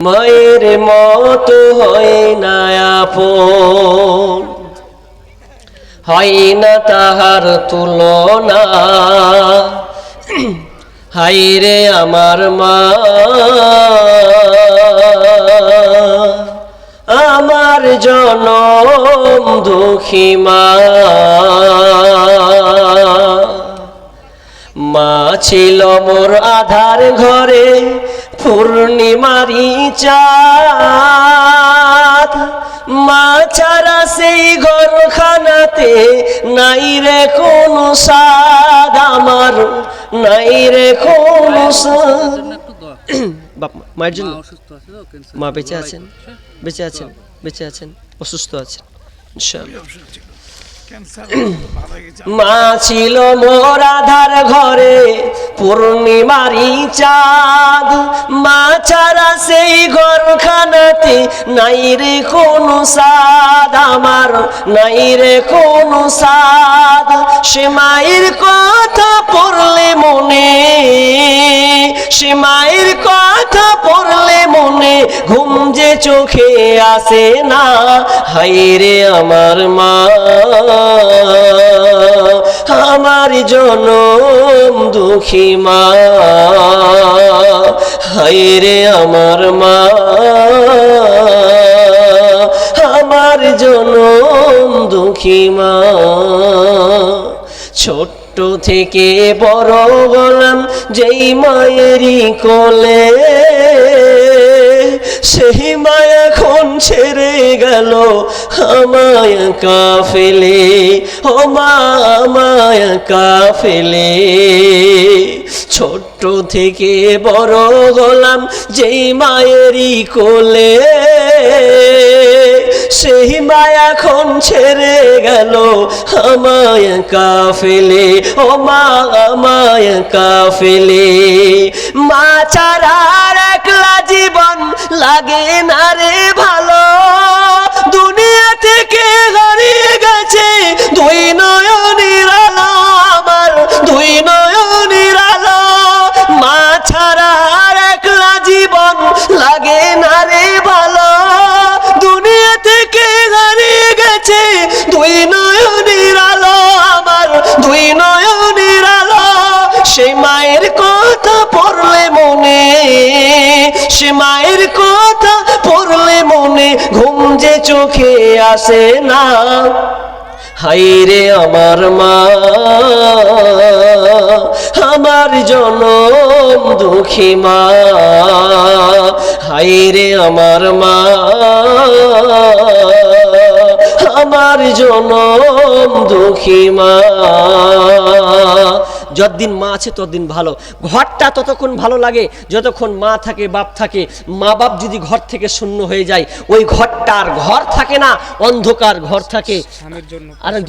মায়ের মতো হয় না হয় না তাহার তুলনা। হাই রে আমার মা। আমার জনম দুঃখী মা। মা ছিল মোর আধার ঘরে, পূর্ণিমারি চাঁদ। মা ছাড়া সেই ঘরখানাতে নাই রে কোন সাদ আমার নাই রে কোন মায়ের জন্য? মা বেঁচে আছেন বেঁচে আছেন বেঁচে আছেন, অসুস্থ আছেন, ইনশাআল্লাহ। মা ছিল মোর আধার ঘরে, পূর্ণিমারি চাঁদ। মা ছাড়া সেই ঘরখানাতে নাই রে কোন সাদ আমার নাই রে কোন সাদ সে মায়ের কথা মনে ঘুম যে চোখে আসে না হাই রে আমার মা। আমার জনম দুঃখী মা। হাই রে আমার মা। আমার জনম দুঃখী মা। ছোট্ট থেকে বড় গলাম যেই মায়েরই কোলে। সেই মা এখন ছেড়ে গেল আমায় কাফেলে, ও মা আমায় কাফেলে। ছোট্ট থেকে বড় গলাম যেই মায়েরই কোলে, সেই মা এখন ছেড়ে গেল আমায় কাফেলে, ও মা আমায় কাফেলে। মা ছাড়ার গেছে দুই নয়নের আলো আমার, দুই নয়নের আলো। সেই মায়ের কথা পড়লে মনে, সে মায়ের কথা পড়লে মনে, ঘুম যে চোখে আসে না। হাই রে আমার মা, আমার জনম দুঃখী মা। হাই রে আমার মা জনম দুঃখী মা। যতদিন মা আছে ততদিন ভালো। ঘরটা ততক্ষণ ভালো লাগে যতক্ষণ মা থাকে বাপ থাকে। মা বাপ যদি ঘর থেকে শূন্য হয়ে যায় ওই ঘরটার ঘর থাকে না অন্ধকার ঘর থাকে। আরেকজন